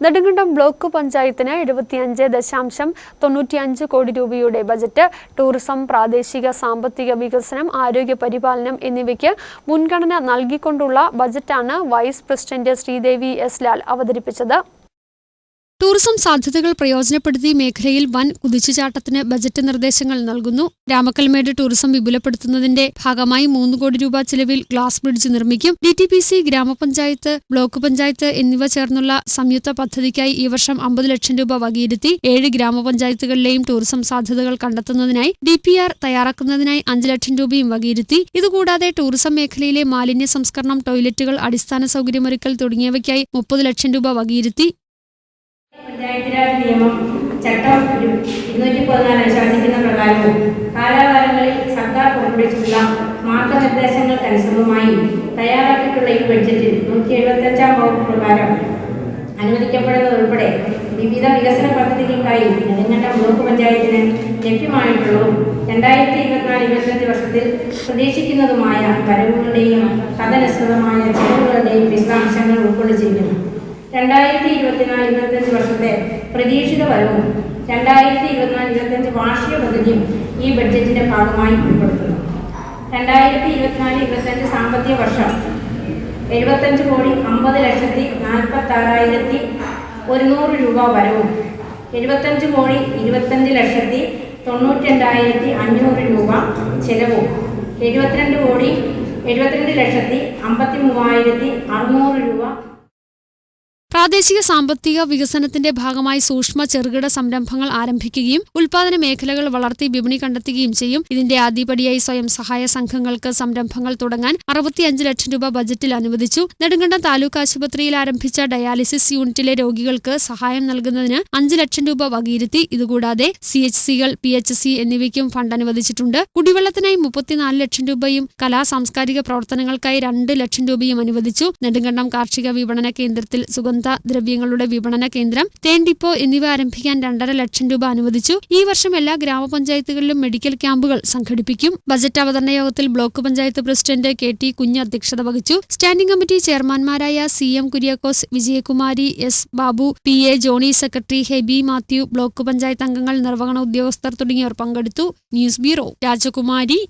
Nedumkandam block പഞ്ചായത്തിന് എഴുപത്തിയഞ്ച് ദശാംശം തൊണ്ണൂറ്റിയഞ്ച് കോടി രൂപയുടെ ബജറ്റ് ടൂറിസം പ്രാദേശിക സാമ്പത്തിക വികസനം ആരോഗ്യ പരിപാലനം എന്നിവയ്ക്ക് മുൻഗണന നൽകിക്കൊണ്ടുള്ള ബജറ്റാണ് vice president Sreedevi S Lal അവതരിപ്പിച്ചത്. ടൂറിസം സാധ്യതകൾ പ്രയോജനപ്പെടുത്തി മേഖലയിൽ വൻ കുതിച്ചുചാട്ടത്തിന് ബജറ്റ് നിർദ്ദേശങ്ങൾ നൽകുന്നു. രാമക്കൽമേട് ടൂറിസം വിപുലപ്പെടുത്തുന്നതിന്റെ ഭാഗമായി മൂന്ന് കോടി രൂപ ചെലവിൽ ഗ്ലാസ് ബ്രിഡ്ജ് നിർമ്മിക്കും. ഡി ടി പി സി ഗ്രാമപഞ്ചായത്ത് ബ്ലോക്ക് പഞ്ചായത്ത് എന്നിവ ചേർന്നുള്ള സംയുക്ത പദ്ധതിക്കായി ഈ വർഷം അമ്പത് ലക്ഷം രൂപ വകയിരുത്തി ഏഴ് ഗ്രാമപഞ്ചായത്തുകളിലെയും ടൂറിസം സാധ്യതകൾ കണ്ടെത്തുന്നതിനായി ഡി പി ആർ തയ്യാറാക്കുന്നതിനായി അഞ്ച് ലക്ഷം രൂപയും വകയിരുത്തി. ഇതുകൂടാതെ ടൂറിസം മേഖലയിലെ മാലിന്യ സംസ്കരണം ടോയ്ലറ്റുകൾ അടിസ്ഥാന സൗകര്യമൊരുക്കൽ തുടങ്ങിയവയ്ക്കായി മുപ്പത് ലക്ഷം രൂപ വകയിരുത്തി. നിയമം ചട്ടം ഇരു- ഇരുന്നൂറ്റി പതിനാല് അനുശാസിക്കുന്ന പ്രകാരവും കാലാകാലങ്ങളിൽ സർക്കാർ പുറപ്പെടുവിച്ചിട്ടുള്ള മാർഗനിർദ്ദേശങ്ങൾക്കനുസൃതമായി തയ്യാറാക്കിയിട്ടുള്ള ഈ ബഡ്ജറ്റിൽ നൂറ്റി എഴുപത്തഞ്ചാം വകുപ്പ് പ്രകാരം അനുവദിക്കപ്പെടുന്നതുൾപ്പെടെ വിവിധ വികസന പദ്ധതികൾക്കായി നെടുങ്കണ്ടം ബ്ലോക്ക് പഞ്ചായത്തിന് ലഭ്യമായിട്ടുള്ളതും രണ്ടായിരത്തി ഇരുപത്തിനാല് ഇരുപത്തഞ്ച് വർഷത്തിൽ പ്രതീക്ഷിക്കുന്നതുമായ വരവുകളുടെയും തദനുസൃതമായ ചെലവുകളുടെയും വിശദാംശങ്ങൾ ഉൾക്കൊള്ളിച്ചിരിക്കുന്നു. രണ്ടായിരത്തി ഇരുപത്തിനാല് ഇരുപത്തഞ്ച് വർഷത്തെ പ്രതീക്ഷിത വരവും രണ്ടായിരത്തി ഇരുപത്തിനാല് ഇരുപത്തഞ്ച് വാർഷിക പദ്ധതിയും ഈ ബഡ്ജറ്റിന്റെ ഭാഗമായി ഉൾപ്പെടുത്തുന്നു. രണ്ടായിരത്തി ഇരുപത്തിനാല് ഇരുപത്തഞ്ച് സാമ്പത്തിക വർഷം എഴുപത്തഞ്ച് കോടി അമ്പത് ലക്ഷത്തി നാൽപ്പത്തി ആറായിരത്തി ഒരുന്നൂറ് രൂപ വരവും എഴുപത്തഞ്ച് കോടി ഇരുപത്തഞ്ച് ലക്ഷത്തി തൊണ്ണൂറ്റി രണ്ടായിരത്തി അഞ്ഞൂറ് രൂപ ചെലവും എഴുപത്തിരണ്ട് കോടി എഴുപത്തിരണ്ട് ലക്ഷത്തി അമ്പത്തി മൂവായിരത്തി അറുന്നൂറ് രൂപ പ്രാദേശിക സാമ്പത്തിക വികസനത്തിന്റെ ഭാഗമായി സൂക്ഷ്മ ചെറുകിട സംരംഭങ്ങൾ ആരംഭിക്കുകയും ഉൽപാദന മേഖലകൾ വളർത്തി വിപണി കണ്ടെത്തുകയും ചെയ്യും. ഇതിന്റെ ആദ്യപടിയായി സ്വയം സഹായ സംഘങ്ങൾക്ക് സംരംഭങ്ങൾ തുടങ്ങാൻ അറുപത്തിയഞ്ച് ലക്ഷം രൂപ ബജറ്റിൽ അനുവദിച്ചു. നെടുങ്കണ്ടം താലൂക്ക് ആശുപത്രിയിൽ ആരംഭിച്ച ഡയാലിസിസ് യൂണിറ്റിലെ രോഗികൾക്ക് സഹായം നൽകുന്നതിന് അഞ്ച് ലക്ഷം രൂപ വകയിരുത്തി. ഇതുകൂടാതെ സി എച്ച് സികൾ പി എച്ച് സി എന്നിവയ്ക്കും ഫണ്ട് അനുവദിച്ചിട്ടുണ്ട്. കുടിവെള്ളത്തിനായി മുപ്പത്തിനാല് ലക്ഷം രൂപയും കലാ സാംസ്കാരിക പ്രവർത്തനങ്ങൾക്കായി രണ്ട് ലക്ഷം രൂപയും അനുവദിച്ചു. നെടുങ്കണ്ടം കാർഷിക വിപണന കേന്ദ്രത്തിൽ സുഗന്ധ ദ്രവ്യങ്ങളുടെ വിപണന കേന്ദ്രം തേൻ ഡിപ്പോ എന്നിവ ആരംഭിക്കാൻ രണ്ടര ലക്ഷം രൂപ അനുവദിച്ചു. ഈ വർഷം എല്ലാ ഗ്രാമപഞ്ചായത്തുകളിലും മെഡിക്കൽ ക്യാമ്പുകൾ സംഘടിപ്പിക്കും. ബജറ്റ് അവതരണ യോഗത്തിൽ block panchayat president K T Kunju അധ്യക്ഷത വഹിച്ചു. Standing committee ചെയർമാൻമാരായ C M Kuriakose Vijayakumari S Babu P A Johny secretary Hebi Mathew block panchayat അംഗങ്ങൾ നിർവഹണ ഉദ്യോഗസ്ഥർ തുടങ്ങിയവർ പങ്കെടുത്തു. ന്യൂസ് ബ്യൂറോ രാജകുമാരി.